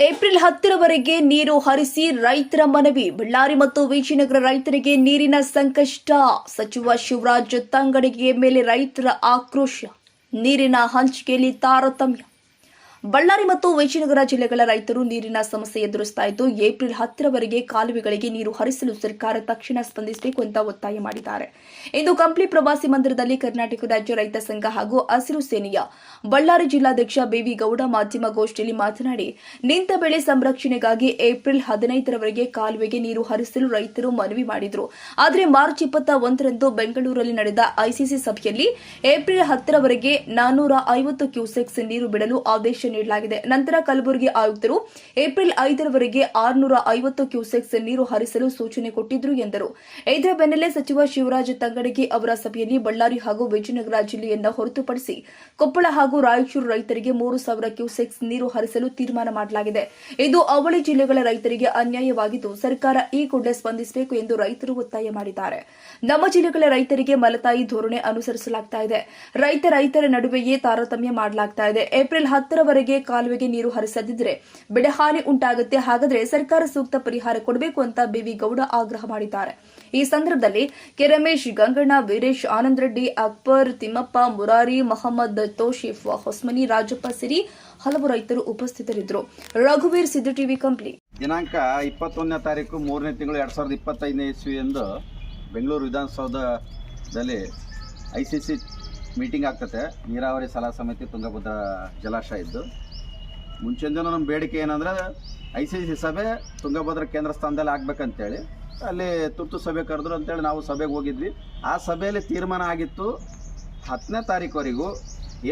April ಹತ್ತರವರೆಗೆ ನೀರು ಹರಿಸಿ ರೈತರ ಮನವಿ. ಬಳ್ಳಾರಿ ಮತ್ತು ವಿಜಯನಗರ ರೈತರಿಗೆ ನೀರಿನ ಸಂಕಷ್ಟ. ಸಚಿವ ಶಿವರಾಜ್ ತಂಗಡಿಗೆ ಮೇಲೆ ರೈತರ ಆಕ್ರೋಶ. ನೀರಿನ ಹಂಚಿಕೆಯಲ್ಲಿ ತಾರತಮ್ಯ. ಬಳ್ಳಾರಿ ಮತ್ತು ವಿಜಯನಗರ ಜಿಲ್ಲೆಗಳ ರೈತರು ನೀರಿನ ಸಮಸ್ಯೆ ಎದುರಿಸ್ತಾ ಇದ್ದು, ಏಪ್ರಿಲ್ ಹತ್ತರವರೆಗೆ ಕಾಲುವೆಗಳಿಗೆ ನೀರು ಹರಿಸಲು ಸರ್ಕಾರ ತಕ್ಷಣ ಸ್ಪಂದಿಸಬೇಕು ಅಂತ ಒತ್ತಾಯ ಮಾಡಿದ್ದಾರೆ. ಇಂದು ಕಂಪ್ಲಿ ಪ್ರವಾಸಿ ಮಂದಿರದಲ್ಲಿ ಕರ್ನಾಟಕ ರಾಜ್ಯ ರೈತ ಸಂಘ ಹಾಗೂ ಹಸಿರು ಸೇನೆಯ ಬಳ್ಳಾರಿ ಜಿಲ್ಲಾಧ್ಯಕ್ಷ ಮಾಧ್ಯಮ ಗೋಷ್ಠಿಯಲ್ಲಿ ಮಾತನಾಡಿ, ನಿಂತ ಬೆಳೆ ಸಂರಕ್ಷಣೆಗಾಗಿ ಏಪ್ರಿಲ್ ಹದಿನೈದರವರೆಗೆ ಕಾಲುವೆಗೆ ನೀರು ಹರಿಸಲು ರೈತರು ಮನವಿ ಮಾಡಿದರು. ಆದರೆ ಮಾರ್ಚ್ ಇಪ್ಪತ್ತ ಒಂದರಂದು ಬೆಂಗಳೂರಲ್ಲಿ ನಡೆದ ಐಸಿಸಿ ಸಭೆಯಲ್ಲಿ ಏಪ್ರಿಲ್ ಹತ್ತರವರೆಗೆ ನಾನೂರ ಐವತ್ತು ಕ್ಯೂಸೆಕ್ಸ್ ನೀರು ಬಿಡಲು ಆದೇಶ ನೀಡಲಾಗಿದೆ. ನಂತರ ಕಲಬುರಗಿ ಆಯುಕ್ತರು ಏಪ್ರಿಲ್ ಐದರವರೆಗೆ ಆರುನೂರ ಐವತ್ತು ಕ್ಯೂಸೆಕ್ಸ್ ನೀರು ಹರಿಸಲು ಸೂಚನೆ ಕೊಟ್ಟಿದ್ರು ಎಂದರು. ಇದರ ಬೆನ್ನಲ್ಲೇ ಸಚಿವ ಶಿವರಾಜ್ ತಂಗಡಗಿ ಅವರ ಸಭೆಯಲ್ಲಿ ಬಳ್ಳಾರಿ ಹಾಗೂ ವಿಜಯನಗರ ಜಿಲ್ಲೆಯನ್ನ ಹೊರತುಪಡಿಸಿ ಕೊಪ್ಪಳ ಹಾಗೂ ರಾಯಚೂರು ರೈತರಿಗೆ ಮೂರು ಸಾವಿರ ಕ್ಯೂಸೆಕ್ಸ್ ನೀರು ಹರಿಸಲು ತೀರ್ಮಾನ ಮಾಡಲಾಗಿದೆ. ಇದು ಅವಳಿ ಜಿಲ್ಲೆಗಳ ರೈತರಿಗೆ ಅನ್ಯಾಯವಾಗಿದ್ದು, ಸರ್ಕಾರ ಈ ಕೂಡಲೇ ಸ್ಪಂದಿಸಬೇಕು ಎಂದು ರೈತರು ಒತ್ತಾಯ ಮಾಡಿದ್ದಾರೆ. ನಮ್ಮ ಜಿಲ್ಲೆಗಳ ರೈತರಿಗೆ ಮಲತಾಯಿ ಧೋರಣೆ ಅನುಸರಿಸಲಾಗ್ತಾ ಇದೆ. ರೈತ ರೈತರ ನಡುವೆಯೇ ತಾರತಮ್ಯ ಮಾಡಲಾಗ್ತಾ ಇದೆ. ಏಪ್ರಿಲ್ ಹತ್ತರವರೆಗೆ ಕಾಲುವೆಗೆ ನೀರು ಹರಿಸದಿದ್ರೆ ಬೆಳೆಹಾನಿ ಉಂಟಾಗುತ್ತೆ. ಹಾಗಾದ್ರೆ ಸರ್ಕಾರ ಸೂಕ್ತ ಪರಿಹಾರ ಕೊಡಬೇಕು ಅಂತ ಗೌಡ ಆಗ್ರಹ ಮಾಡಿದ್ದಾರೆ. ಈ ಸಂದರ್ಭದಲ್ಲಿ ಕೆ ರಮೇಶ್, ಗಂಗಣ್ಣ, ವೀರೇಶ್, ಆನಂದ್ ರೆಡ್ಡಿ, ಅಕ್ಬರ್, ತಿಮ್ಮಪ್ಪ, ಮುರಾರಿ, ಮೊಹಮ್ಮದ್, ತೋಶಿಫ್, ಹೊಸ್ಮನಿ, ರಾಜಪ್ಪ ಸಿರಿ ಹಲವು ರೈತರು ಉಪಸ್ಥಿತರಿದ್ದರು. ರಘುವೀರ್ ಸಿದ್ದು ಟಿವಿ ಕಂಪ್ಲಿ. ದಿನಾಂಕ ಇಪ್ಪತ್ತೊಂದನೇ ತಾರೀಕು, ಮೂರನೇ ತಿಂಗಳು ಎರಡು ಸಾವಿರದ ಇಪ್ಪತ್ತೈದನೇ ಇಸ್ವಿಯಂದು ಬೆಂಗಳೂರು ವಿಧಾನಸೌಧದಲ್ಲಿ ಐ ಸಿ ಸಿ ಮೀಟಿಂಗ್ ಆಗ್ತತೆ. ನೀರಾವರಿ ಸಲಹಾ ಸಮಿತಿ ತುಂಗಭದ್ರಾ ಜಲಾಶಯದ್ದು ಮುಂಚೆಂದೂ ನಮ್ಮ ಬೇಡಿಕೆ ಏನಂದ್ರೆ ಐ ಸಿ ಸಿ ಸಭೆ ತುಂಗಭದ್ರಾ ಕೇಂದ್ರ ಸ್ಥಾನದಲ್ಲಿ ಆಗ್ಬೇಕಂತೇಳಿ, ಅಲ್ಲಿ ತುರ್ತು ಸಭೆ ಕರೆದ್ರು ಅಂತೇಳಿ ನಾವು ಸಭೆಗೆ ಹೋಗಿದ್ವಿ. ಆ ಸಭೆಯಲ್ಲಿ ತೀರ್ಮಾನ ಆಗಿತ್ತು, ಹತ್ತನೇ ತಾರೀಕುವರೆಗೂ,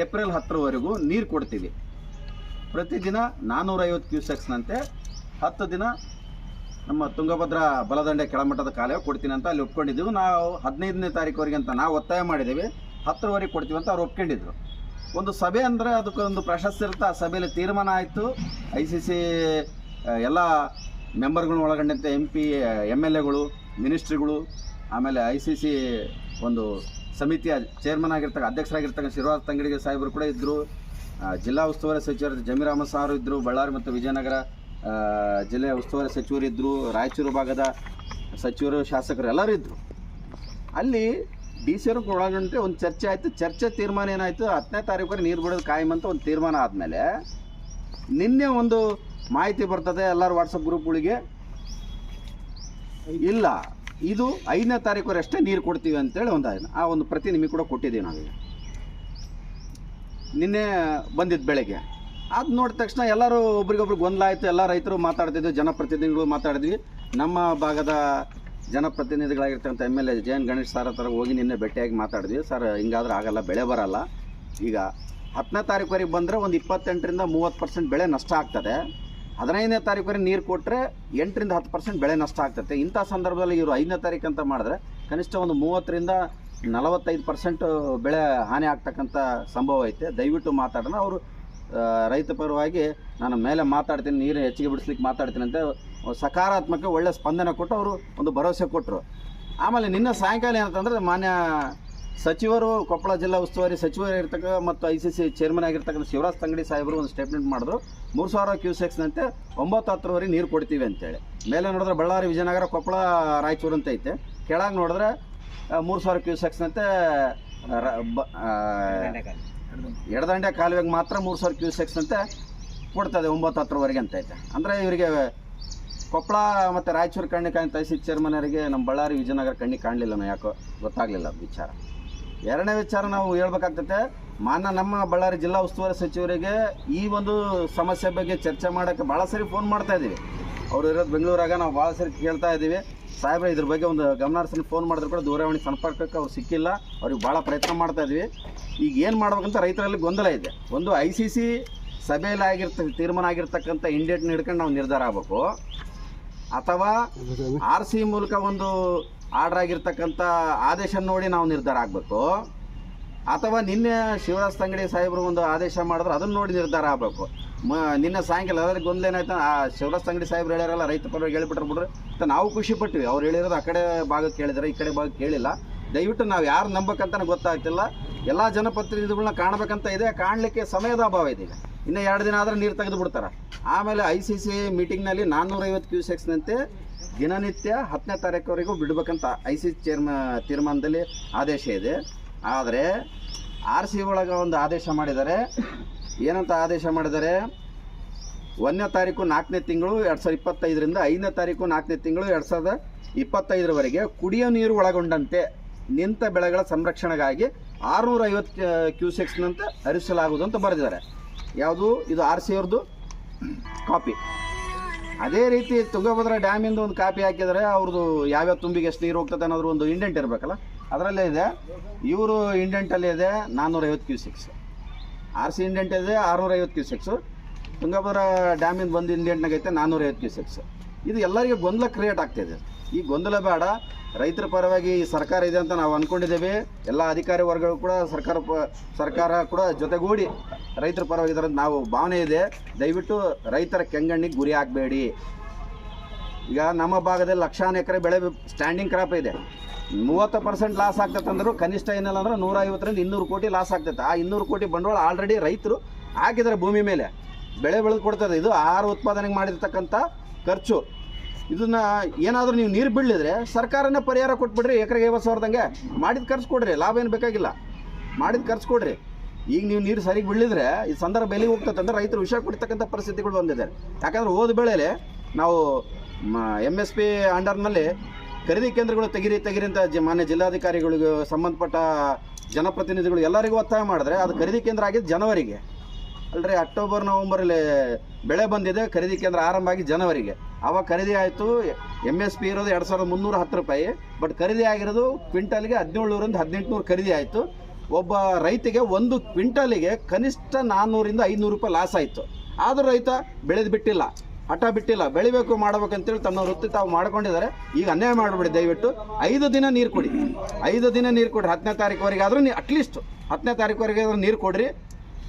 ಏಪ್ರಿಲ್ ಹತ್ತರವರೆಗೂ ನೀರು ಕೊಡ್ತೀವಿ. ಪ್ರತಿದಿನ ನಾನ್ನೂರೈವತ್ತು ಕ್ಯೂಸೆಕ್ಸ್ನಂತೆ ಹತ್ತು ದಿನ ನಮ್ಮ ತುಂಗಭದ್ರಾ ಬಲದಂಡೆ ಕೆಳಮಟ್ಟದ ಕಾಲುವೆ ಕೊಡ್ತೀನಿ ಅಂತ ಅಲ್ಲಿ ಒಪ್ಕೊಂಡಿದ್ದೀವಿ. ನಾವು ಹದಿನೈದನೇ ತಾರೀಕುವರೆಗೆ ಅಂತ ನಾವು ಒತ್ತಾಯ ಮಾಡಿದ್ದೀವಿ. ಹತ್ತರವರೆಗೆ ಕೊಡ್ತೀವಿ ಅಂತ ಅವ್ರು ಒಪ್ಕೊಂಡಿದ್ರು. ಒಂದು ಸಭೆ ಅಂದರೆ ಅದಕ್ಕೊಂದು ಪ್ರಶಸ್ತಿ ಇರುತ್ತೆ, ಆ ಸಭೆಯಲ್ಲಿ ತೀರ್ಮಾನ ಆಯಿತು. ಐ ಸಿ ಸಿ ಎಲ್ಲ ಮೆಂಬರ್ಗಳನ್ನ ಒಳಗೊಂಡಂತೆ ಎಂ ಪಿ ಎಂ ಎಲ್ ಎಗಳು, ಮಿನಿಸ್ಟ್ರಿಗಳು, ಆಮೇಲೆ ಐ ಸಿ ಸಿ ಒಂದು ಸಮಿತಿಯ ಚೇರ್ಮನ್ ಆಗಿರ್ತಕ್ಕ ಅಧ್ಯಕ್ಷರಾಗಿರ್ತಕ್ಕ ಶಿವರಾಜ್ ತಂಗಡಿಗೆ ಸಾಹೇಬರು ಕೂಡ ಇದ್ದರು ಜಿಲ್ಲಾ ಉಸ್ತುವಾರಿ ಸಚಿವರು ಜಮೀರ್ ಅಹಮದ್ ಸಾರು ಇದ್ದರು ಬಳ್ಳಾರಿ ಮತ್ತು ವಿಜಯನಗರ ಜಿಲ್ಲೆಯ ಉಸ್ತುವಾರಿ ಸಚಿವರು ಇದ್ದರು ರಾಯಚೂರು ಭಾಗದ ಸಚಿವರು, ಶಾಸಕರು ಎಲ್ಲರೂ ಇದ್ದರು ಅಲ್ಲಿ ಡಿ ಸಿ ಅವ್ರಿಗೆ ಒಳಗಂಟೆ ಒಂದು ಚರ್ಚೆ ಆಯಿತು. ಚರ್ಚೆ ತೀರ್ಮಾನ ಏನಾಯಿತು? ಹತ್ತನೇ ತಾರೀಕು ನೀರು ಬಿಡೋದು ಕಾಯಂ ಅಂತ ಒಂದು ತೀರ್ಮಾನ ಆದಮೇಲೆ ನಿನ್ನೆ ಒಂದು ಮಾಹಿತಿ ಬರ್ತದೆ ಎಲ್ಲರೂ ವಾಟ್ಸಪ್ ಗ್ರೂಪ್ಗಳಿಗೆ ಇಲ್ಲ, ಇದು ಐದನೇ ತಾರೀಕು ಅಷ್ಟೇ ನೀರು ಕೊಡ್ತೀವಿ ಅಂತೇಳಿ ಒಂದು. ಆ ಒಂದು ಪ್ರತಿ ನಿಮಗೆ ಕೂಡ ಕೊಟ್ಟಿದ್ದೀವಿ ನಾವೀಗ. ನಿನ್ನೆ ಬಂದಿದ್ದು ಬೆಳಗ್ಗೆ. ಅದು ನೋಡಿದ ತಕ್ಷಣ ಎಲ್ಲರೂ ಒಬ್ರಿಗೊಬ್ರು ಗೊಂದಲ ಆಯಿತು. ಎಲ್ಲ ರೈತರು ಮಾತಾಡ್ತಿದ್ವಿ ಜನಪ್ರತಿನಿಧಿಗಳು ಮಾತಾಡಿದ್ವಿ. ನಮ್ಮ ಭಾಗದ ಜನಪ್ರತಿನಿಧಿಗಳಾಗಿರ್ತಕ್ಕಂಥ M L A J N Ganesh sir ಹತ್ರ ಹೋಗಿ ನಿನ್ನೆ ಭೇಟಿಯಾಗಿ ಮಾತಾಡಿದ್ವಿ. ಸರ್ ಹಿಂಗಾದ್ರೆ ಆಗಲ್ಲ, ಬೆಳೆ ಬರಲ್ಲ. ಈಗ ಹತ್ತನೇ ತಾರೀಕುವರೆಗೆ ಬಂದರೆ ಒಂದು ಇಪ್ಪತ್ತೆಂಟರಿಂದ ಮೂವತ್ತು ಪರ್ಸೆಂಟ್ ಬೆಳೆ ನಷ್ಟ ಆಗ್ತದೆ. ಹದಿನೈದನೇ ತಾರೀಕುವರೆಗೆ ನೀರು ಕೊಟ್ಟರೆ ಎಂಟರಿಂದ ಹತ್ತು ಪರ್ಸೆಂಟ್ ಬೆಳೆ ನಷ್ಟ ಆಗ್ತದೆ. ಇಂಥ ಸಂದರ್ಭದಲ್ಲಿ ಇವರು ಐದನೇ ತಾರೀಕು ಅಂತ ಮಾಡಿದ್ರೆ ಕನಿಷ್ಠ ಒಂದು ಮೂವತ್ತರಿಂದ ನಲವತ್ತೈದು ಪರ್ಸೆಂಟ್ ಬೆಳೆ ಹಾನಿ ಆಗ್ತಕ್ಕಂಥ ಸಂಭವ ಐತೆ. ದಯವಿಟ್ಟು ಮಾತಾಡೋಣ. ಅವರು ರೈತ ಪರವಾಗಿ ನಾನು ಮೇಲೆ ಮಾತಾಡ್ತೀನಿ ನೀರು ಹೆಚ್ಚಿಗೆ ಬಿಡಿಸ್ಲಿಕ್ಕೆ ಮಾತಾಡ್ತೀನಿ ಅಂತ ಸಕಾರಾತ್ಮಕ ಒಳ್ಳೆ ಸ್ಪಂದನೆ ಕೊಟ್ಟು ಅವರು ಒಂದು ಭರವಸೆ ಕೊಟ್ಟರು ಆಮೇಲೆ ನಿನ್ನ ಸಾಯಂಕಾಲ ಏನಂತಂದರೆ ಮಾನ್ಯ ಸಚಿವರು, ಕೊಪ್ಪಳ ಜಿಲ್ಲಾ ಉಸ್ತುವಾರಿ ಸಚಿವರು ಇರ್ತಕ್ಕ ಮತ್ತು ಐ ಸಿ ಸಿ ಚೇರ್ಮನ್ ಆಗಿರ್ತಕ್ಕಂಥ ಶಿವರಾಜ್ ತಂಗಡಿ ಸಾಹೇಬರು ಒಂದು ಸ್ಟೇಟ್ಮೆಂಟ್ ಮಾಡಿದ್ರು. ಮೂರು ಸಾವಿರ ಕ್ಯೂಸೆಕ್ಸ್ನಂತೆ ಒಂಬತ್ತು ಹತ್ತರವರೆಗೆ ನೀರು ಕೊಡ್ತೀವಿ ಅಂತೇಳಿ. ಮೇಲೆ ನೋಡಿದ್ರೆ ಬಳ್ಳಾರಿ, ವಿಜಯನಗರ, ಕೊಪ್ಪಳ, ರಾಯಚೂರು ಅಂತ ಐತೆ. ಕೆಳಗೆ ನೋಡಿದ್ರೆ ಮೂರು ಸಾವಿರ ಕ್ಯೂಸೆಕ್ಸ್ನಂತೆ ಎಡದಂಡೆ ಕಾಲುವೆಗೆ ಮಾತ್ರ ಮೂರು ಸಾವಿರ ಕ್ಯೂಸೆಕ್ಸ್ನಂತೆ ಕೊಡ್ತದೆ ಒಂಬತ್ತು ಹತ್ತರವರೆಗೆ ಅಂತ ಐತೆ. ಅಂದರೆ ಇವರಿಗೆ ಕೊಪ್ಪಳ ಮತ್ತು ರಾಯಚೂರು ಕಣ್ಣಿ ಕಾಣ್ತಾ ಸಿ ಚೇರ್ಮನ್ ಅವರಿಗೆ ನಮ್ಮ ಬಳ್ಳಾರಿ ವಿಜಯನಗರ ಕಣ್ಣಿ ಕಾಣಲಿಲ್ಲ ನಾವು ಯಾಕೋ ಗೊತ್ತಾಗಲಿಲ್ಲ ವಿಚಾರ. ಎರಡನೇ ವಿಚಾರ ನಾವು ಹೇಳ್ಬೇಕಾಗ್ತೈತೆ, ಮಾನ್ಯ ನಮ್ಮ ಬಳ್ಳಾರಿ ಜಿಲ್ಲಾ ಉಸ್ತುವಾರಿ ಸಚಿವರಿಗೆ ಈ ಒಂದು ಸಮಸ್ಯೆ ಬಗ್ಗೆ ಚರ್ಚೆ ಮಾಡೋಕ್ಕೆ ಭಾಳ ಸರಿ ಫೋನ್ ಮಾಡ್ತಾ ಇದ್ದೀವಿ. ಅವರು ಇರೋದು ಬೆಂಗಳೂರಾಗ ನಾವು ಭಾಳ ಸರಿ ಕೇಳ್ತಾ ಇದ್ದೀವಿ. ಸಾಹೇಬ್ರೆ, ಇದ್ರ ಬಗ್ಗೆ ಒಂದು ಗಮನಾರ್ಸಲ್ಲಿ ಫೋನ್ ಮಾಡಿದ್ರು ಕೂಡ ದೂರವಾಣಿ ಸಂಪರ್ಕಕ್ಕೆ ಅವ್ರು ಸಿಕ್ಕಿಲ್ಲ. ಅವ್ರಿಗೆ ಭಾಳ ಪ್ರಯತ್ನ ಮಾಡ್ತಾ ಇದ್ವಿ. ಈಗ ಏನು ಮಾಡ್ಬೇಕಂತ ರೈತರಲ್ಲಿ ಗೊಂದಲ ಇದೆ. ಒಂದು ಐ ಸಿ ಸಿ ಸಭೆಯಲ್ಲಿ ಆಗಿರ್ತ, ತೀರ್ಮಾನ ಆಗಿರ್ತಕ್ಕಂಥ ಇಂಡೇಟ್ನ ಹಿಡ್ಕೊಂಡು ನಾವು ನಿರ್ಧಾರ ಆಗಬೇಕು. ಅಥವಾ ಆರ್ ಸಿ ಮೂಲಕ ಒಂದು ಆರ್ಡರ್ ಆಗಿರ್ತಕ್ಕಂಥ ಆದೇಶ ನೋಡಿ ನಾವು ನಿರ್ಧಾರ ಆಗಬೇಕು. ಅಥವಾ ನಿನ್ನೆ ಶಿವರಾಜ್ ತಂಗಡಿ ಸಾಹೇಬರು ಒಂದು ಆದೇಶ ಮಾಡಿದ್ರೆ, ಅದನ್ನು ನೋಡಿ ನಿರ್ಧಾರ ಆಗಬೇಕು. ಮ, ನಿನ್ನೆ ಸಾಯಂಕಾಲ ಅದರಲ್ಲಿ ಗೊಂದಲ ಏನಾಯ್ತು, ಆ ಶಿವರಾಜ್ ತಂಗಡಿ ಸಾಹೇಬ್ರು ಹೇಳ್ಯಾರಲ್ಲ, ರೈತ ಪರವಾಗಿ ಹೇಳಿಬಿಟ್ರೆ ಬಿಡ್ರಿ. ನಾವು ಖುಷಿ ಪಟ್ವಿ. ಅವ್ರು ಹೇಳಿರೋದು ಆ ಕಡೆ ಭಾಗಕ್ಕೆ ಕೇಳಿದ್ರೆ, ಈ ಕಡೆ ಭಾಗಕ್ಕೆ ಕೇಳಿಲ್ಲ. ದಯವಿಟ್ಟು ನಾವು ಯಾರು ನಂಬಕ್ಕಂತ ಗೊತ್ತಾಗ್ತಿಲ್ಲ. ಎಲ್ಲ ಜನಪ್ರತಿನಿಧಿಗಳನ್ನ ಕಾಣಬೇಕಂತ ಇದೆ, ಕಾಣಲಿಕ್ಕೆ ಸಮಯದ ಅಭಾವ ಇದೆ ಇನ್ನು ಎರಡು ದಿನ ಆದರೆ ನೀರು ತೆಗೆದು ಬಿಡ್ತಾರೆ. ಆಮೇಲೆ ಐ ಸಿ ಸಿ ಮೀಟಿಂಗ್ನಲ್ಲಿ ನಾನ್ನೂರೈವತ್ತು ಕ್ಯೂಸೆಕ್ಸ್ನಂತೆ ದಿನನಿತ್ಯ ಹತ್ತನೇ ತಾರೀಕುವರೆಗೂ ಬಿಡ್ಬೇಕಂತ ಐ ಸಿ ಚೇರ್ಮ ತೀರ್ಮಾನದಲ್ಲಿ ಆದೇಶ ಇದೆ. ಆದರೆ ಆರ್ ಸಿ ಒಳಗೆ ಒಂದು ಆದೇಶ ಮಾಡಿದ್ದಾರೆ. ಏನಂತ ಆದೇಶ ಮಾಡಿದ್ದಾರೆ? ಒಂದನೇ ತಾರೀಕು ನಾಲ್ಕನೇ ತಿಂಗಳು ಎರಡು ಸಾವಿರದ ಇಪ್ಪತ್ತೈದರಿಂದ ಐದನೇ ತಾರೀಕು ನಾಲ್ಕನೇ ತಿಂಗಳು ಎರಡು ಸಾವಿರದ ಇಪ್ಪತ್ತೈದರವರೆಗೆ ಕುಡಿಯೋ ನೀರು ಒಳಗೊಂಡಂತೆ ನಿಂತ ಬೆಳೆಗಳ ಸಂರಕ್ಷಣೆಗಾಗಿ ಆರುನೂರ ಐವತ್ತು ಕ್ಯೂಸೆಕ್ಸ್ನಂತೆ ಹರಿಸಲಾಗುವುದು ಅಂತ ಬರೆದಿದ್ದಾರೆ. ಯಾವುದು? ಇದು ಆರ್ ಸಿ ಅವ್ರದ್ದು ಕಾಪಿ ಅದೇ ರೀತಿ ತುಂಗಭದ್ರಾ ಡ್ಯಾಮಿಂದ ಒಂದು ಕಾಪಿ ಹಾಕಿದರೆ ಅವ್ರದ್ದು ಯಾವ್ಯಾವ ತುಂಬಿಗೆ ಎಷ್ಟು ನೀರು ಹೋಗ್ತದೆ ಅನ್ನೋದ್ರ ಒಂದು ಇಂಡೆಂಟ್ ಇರಬೇಕಲ್ಲ? ಅದರಲ್ಲೇ ಇದೆ. ಇವರು ಇಂಡೆಂಟಲ್ಲೇ ಇದೆ ನಾನ್ನೂರೈವತ್ತು ಕ್ಯೂಸೆಕ್ಸ್ ಆರ್ ಸಿ ಇಂಡೆಂಟ್ ಇದೆ ಆರುನೂರೈವತ್ತು ಕ್ಯೂಸೆಕ್ಸು ತುಂಗಭದ್ರಾ ಡ್ಯಾಮಿಂದ ಬಂದು ಇಂಡೆಂಟ್ನಾಗೈತೆ ನಾನ್ನೂರೈವತ್ತು ಕ್ಯೂಸೆಕ್ಸ್ ಇದು ಎಲ್ಲರಿಗೂ ಗೊಂದಲ ಕ್ರಿಯೇಟ್ ಆಗ್ತಿದೆ ಈ ಗೊಂದಲ ಬೇಡ. ರೈತರ ಪರವಾಗಿ ಈ ಸರ್ಕಾರ ಇದೆ ಅಂತ ನಾವು ಅಂದ್ಕೊಂಡಿದ್ದೇವೆ ಎಲ್ಲ ಅಧಿಕಾರಿ ವರ್ಗಗಳು ಕೂಡ ಸರ್ಕಾರ ಸರ್ಕಾರ ಕೂಡ ಜೊತೆಗೂಡಿ ರೈತರ ಪರವಾಗಿ ಅಂತ ನಾವು ಭಾವನೆ ಇದೆ. ದಯವಿಟ್ಟು ರೈತರ ಕೆಂಗಣ್ಣಿಗೆ ಗುರಿ ಆಗಬೇಡಿ. ಈಗ ನಮ್ಮ ಭಾಗದಲ್ಲಿ ಲಕ್ಷಾನ ಎಕರೆ ಬೆಳೆ ಸ್ಟ್ಯಾಂಡಿಂಗ್ ಕ್ರಾಪ್ ಇದೆ. ಮೂವತ್ತು ಪರ್ಸೆಂಟ್ ಲಾಸ್ ಆಗ್ತೈತೆ ಅಂದ್ರು ಕನಿಷ್ಠ ಏನಿಲ್ಲ ಅಂದ್ರೆ ನೂರ ಐವತ್ತರಿಂದ ಇನ್ನೂರು ಕೋಟಿ ಲಾಸ್ ಆಗ್ತೈತೆ. ಆ ಇನ್ನೂರು ಕೋಟಿ ಬಂಡವಾಳ ಆಲ್ರೆಡಿ ರೈತರು ಹಾಕಿದ್ದಾರೆ ಭೂಮಿ ಮೇಲೆ. ಬೆಳೆ ಬೆಳೆದು ಕೊಡ್ತದೆ. ಇದು ಆಹಾರ ಉತ್ಪಾದನೆಗೆ ಮಾಡಿರ್ತಕ್ಕಂಥ ಖರ್ಚು. ಇದನ್ನ ಏನಾದರೂ ನೀವು ನೀರು ಬೀಳಿದ್ರೆ ಸರ್ಕಾರನೇ ಪರಿಹಾರ ಕೊಟ್ಬಿಡ್ರಿ ಎಕರೆಗೆ ಐವತ್ತು ಸಾವಿರದಂಗೆ. ಮಾಡಿದ ಖರ್ಚು ಕೊಡ್ರಿ, ಲಾಭ ಏನು ಬೇಕಾಗಿಲ್ಲ. ಮಾಡಿದ ಖರ್ಚು ಕೊಡ್ರಿ. ಈಗ ನೀವು ನೀರು ಸರಿಗೆ ಬೀಳಿದ್ರೆ ಈ ಸಂದರ್ಭ ಬೆಲೆ ಹೋಗ್ತದೆ ಅಂದ್ರೆ ರೈತರು ವಿಷಯ ಕೊಡ್ತಕ್ಕಂಥ ಪರಿಸ್ಥಿತಿಗಳು ಬಂದಿದೆ. ಯಾಕಂದ್ರೆ ಹೋದ ಬೆಳೆಯಲ್ಲಿ ನಾವು ಎಂ ಎಸ್ ಪಿ ಅಂಡರ್ನಲ್ಲಿ ಖರೀದಿ ಕೇಂದ್ರಗಳು ತೆಗಿರಿ ತೆಗಿರಿ ಅಂತ ಮಾನ್ಯ ಜಿಲ್ಲಾಧಿಕಾರಿಗಳಿಗೂ ಸಂಬಂಧಪಟ್ಟ ಜನಪ್ರತಿನಿಧಿಗಳು ಎಲ್ಲರಿಗೂ ಒತ್ತಾಯ ಮಾಡಿದ್ರೆ ಅದು ಖರೀದಿ ಕೇಂದ್ರ ಆಗಿದ್ದು ಜನವರಿಗೆ. ಅಲ್ರಿ ಅಕ್ಟೋಬರ್ ನವಂಬರಲ್ಲಿ ಬೆಳೆ ಬಂದಿದೆ, ಖರೀದಿ ಕೇಂದ್ರ ಆರಂಭ ಆಗಿ ಜನವರಿಗೆ. ಅವಾಗ ಖರೀದಿ ಆಯಿತು ಎಂ ಎಸ್ ಪಿ ಇರೋದು ಎರಡು ಸಾವಿರದ ಮುನ್ನೂರ ಹತ್ತು ರೂಪಾಯಿ ಬಟ್ ಖರೀದಿ ಆಗಿರೋದು ಕ್ವಿಂಟಲ್ಗೆ ಹದಿನೇಳುನೂರಿಂದ ಹದಿನೆಂಟುನೂರು ಖರೀದಿ ಆಯಿತು. ಒಬ್ಬ ರೈತಿಗೆ ಒಂದು ಕ್ವಿಂಟಲಿಗೆ ಕನಿಷ್ಠ ನಾನ್ನೂರಿಂದ ಐನೂರು ರೂಪಾಯಿ ಲಾಸ್ ಆಯಿತು. ಆದರೂ ರೈತ ಬೆಳೆದು ಬಿಟ್ಟಿಲ್ಲ, ಹಠ ಬಿಟ್ಟಿಲ್ಲ. ಬೆಳಿಬೇಕು, ಮಾಡ್ಬೇಕಂತೇಳಿ ತನ್ನ ವೃತ್ತಿ ತಾವು ಮಾಡ್ಕೊಂಡಿದ್ದಾರೆ. ಈಗ ಅನ್ಯಾಯ ಮಾಡ್ಬಿಡಿ, ದಯವಿಟ್ಟು. ಐದು ದಿನ ನೀರು ಕೊಡಿ. ಐದು ದಿನ ನೀರು ಕೊಡ್ರಿ. ಹತ್ತನೇ ತಾರೀಕುವರೆಗೆ ಆದರೂ ನೀವು ಅಟ್ಲೀಸ್ಟ್ ಹತ್ತನೇ ತಾರೀಕುವರೆಗೆ ಆದರೂ ನೀರು ಕೊಡ್ರಿ.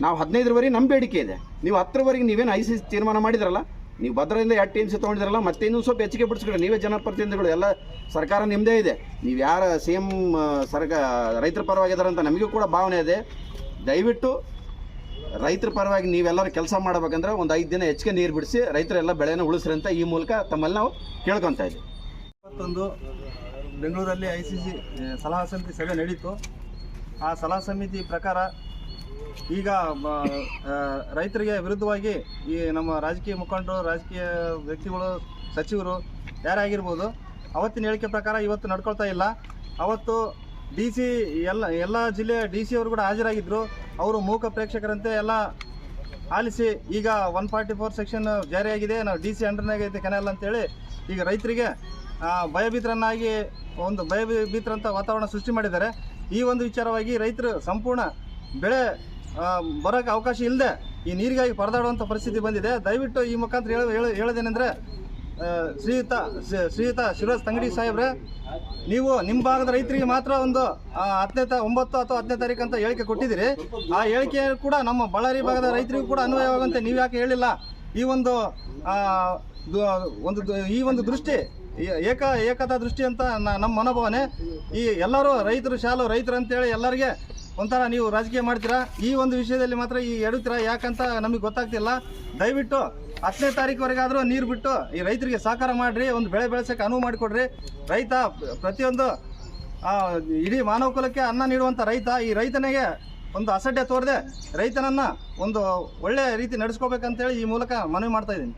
ನಾವು ಹದಿನೈದರವರೆಗೆ ನಮ್ಮ ಬೇಡಿಕೆ ಇದೆ. ನೀವು ಹತ್ತರವರೆಗೆ ನೀವೇನು ಐ ಸಿ ತೀರ್ಮಾನ ಮಾಡಿದ್ರಲ್ಲ, ನೀವು ಭದ್ರದಿಂದ ಎರಡು ಟಿ ಎಂ ಸಿ ತೊಗೊಂಡಿದ್ರಲ್ಲ, ಮತ್ತೆ ಇನ್ನೂ ಸ್ವಲ್ಪ ಹೆಚ್ಚಿಗೆ ಬಿಡಿಸ್ಕೊಡಿ ನೀವೇ ಜನಪ್ರತಿನಿಧಿಗಳು, ಎಲ್ಲ ಸರ್ಕಾರ ನಿಮ್ಮದೇ ಇದೆ. ನೀವು ಯಾರ ಸಿ ಎಂ ಸರ್ಕ ರೈತರ ಪರವಾಗಿದ್ದಾರೆ ಅಂತ ನಮಗೂ ಕೂಡ ಭಾವನೆ ಇದೆ. ದಯವಿಟ್ಟು ರೈತರ ಪರವಾಗಿ ನೀವೆಲ್ಲರೂ ಕೆಲಸ ಮಾಡಬೇಕಂದ್ರೆ ಒಂದು ಐದು ದಿನ ಹೆಚ್ಚಿಗೆ ನೀರು ಬಿಡಿಸಿ, ರೈತರೆಲ್ಲ ಬೆಳೆನ ಉಳಿಸ್ರಿ ಅಂತ ಈ ಮೂಲಕ ತಮ್ಮಲ್ಲಿ ನಾವು ಕೇಳ್ಕೊತಾ ಇದ್ದೀವಿ. ಇವತ್ತೊಂದು ಬೆಂಗಳೂರಲ್ಲಿ ಐ ಸಿ ಸಿ ಸಲಹಾ ಸಮಿತಿ ಸಭೆ ನಡೀತು. ಆ ಸಲಹಾ ಸಮಿತಿ ಪ್ರಕಾರ ಈಗ ರೈತರಿಗೆ ವಿರುದ್ಧವಾಗಿ ಈ ನಮ್ಮ ರಾಜಕೀಯ ಮುಖಂಡರು, ರಾಜಕೀಯ ವ್ಯಕ್ತಿಗಳು, ಸಚಿವರು ಯಾರೇ ಆಗಿರ್ಬೋದು ಅವತ್ತಿನ ಹೇಳಿಕೆ ಪ್ರಕಾರ ಇವತ್ತು ನಡ್ಕೊಳ್ತಾ ಇಲ್ಲ. ಅವತ್ತು ಡಿ ಸಿ ಎಲ್ಲ ಎಲ್ಲ ಜಿಲ್ಲೆಯ ಡಿ ಸಿ ಅವರು ಕೂಡ ಹಾಜರಾಗಿದ್ದರು ಅವರು ಮೂಕ ಪ್ರೇಕ್ಷಕರಂತೆ ಎಲ್ಲ ಆಲಿಸಿ ಈಗ ಒನ್ ಫಾರ್ಟಿ ಫೋರ್ ಸೆಕ್ಷನ್ ಜಾರಿಯಾಗಿದೆ. ನಾವು ಡಿ ಸಿ ಅಂಡರ್ನಾಗ ಐತೆ ಕೆನಲ್ ಅಂತೇಳಿ ಈಗ ರೈತರಿಗೆ ಭಯಭೀತರನ್ನಾಗಿ ಒಂದು ಭಯಭೀತರಂಥ ವಾತಾವರಣ ಸೃಷ್ಟಿ ಮಾಡಿದ್ದಾರೆ. ಈ ಒಂದು ವಿಚಾರವಾಗಿ ರೈತರು ಸಂಪೂರ್ಣ ಬೆಳೆ ಬರೋಕೆ ಬರೋಕ್ಕೆ ಅವಕಾಶ ಇಲ್ಲದೆ ಈ ನೀರಿಗಾಗಿ ಪರದಾಡುವಂಥ ಪರಿಸ್ಥಿತಿ ಬಂದಿದೆ. ದಯವಿಟ್ಟು ಈ ಮುಖಾಂತರ ಹೇಳ ಹೇಳ, ಹೇಳೋದೇನೆಂದರೆ ಶ್ರೀಯುತ, ಶ್ರೀ- ಶ್ರೀಯುತ ಶಿವರಾಜ್ ತಂಗಡಿ ಸಾಹೇಬ್ರೆ, ನೀವು ನಿಮ್ಮ ಭಾಗದ ರೈತರಿಗೆ ಮಾತ್ರ ಒಂದು ಹತ್ತನೇ ತಾ, ಒಂಬತ್ತು ಅಥವಾ ಹತ್ತನೇ ತಾರೀಕು ಅಂತ ಹೇಳಿಕೆ ಕೊಟ್ಟಿದ್ದೀರಿ. ಆ ಹೇಳಿಕೆ ಕೂಡ ನಮ್ಮ ಬಳ್ಳಾರಿ ಭಾಗದ ರೈತರಿಗೂ ಕೂಡ ಅನ್ವಯವಾಗುವಂತೆ ನೀವು ಯಾಕೆ ಹೇಳಿಲ್ಲ? ಈ ಒಂದು ಒಂದು ಈ ಒಂದು ದೃಷ್ಟಿ ಏಕ, ಏಕತಾ ದೃಷ್ಟಿ ಅಂತ ನಮ್ಮ ಮನೋಭಾವನೆ. ಈ ಎಲ್ಲರೂ ರೈತರು ಶಾಲು ರೈತರು ಅಂತೇಳಿ ಎಲ್ಲರಿಗೆ ಒಂಥರ ನೀವು ರಾಜಕೀಯ ಮಾಡ್ತೀರಾ? ಈ ಒಂದು ವಿಷಯದಲ್ಲಿ ಮಾತ್ರ ಈ ಎಡುತ್ತೀರಾ? ಯಾಕಂತ ನಮಗೆ ಗೊತ್ತಾಗ್ತಿಲ್ಲ. ದಯವಿಟ್ಟು ಹತ್ತನೇ ತಾರೀಕುವರೆಗಾದರೂ ನೀರು ಬಿಟ್ಟು ಈ ರೈತರಿಗೆ ಸಹಕಾರ ಮಾಡಿರಿ, ಒಂದು ಬೆಳೆ ಬೆಳೆಸೋಕೆ ಅನುವು ಮಾಡಿಕೊಡ್ರಿ. ರೈತ ಪ್ರತಿಯೊಂದು ಇಡೀ ಮಾನವ ಕುಲಕ್ಕೆ ಅನ್ನ ನೀಡುವಂಥ ರೈತ, ಈ ರೈತನಿಗೆ ಒಂದು ಅಸಡ್ಡೆ ತೋರದೆ ರೈತನನ್ನು ಒಂದು ಒಳ್ಳೆಯ ರೀತಿ ನಡೆಸ್ಕೋಬೇಕಂತೇಳಿ ಈ ಮೂಲಕ ಮನವಿ ಮಾಡ್ತಾ ಇದ್ದೀನಿ.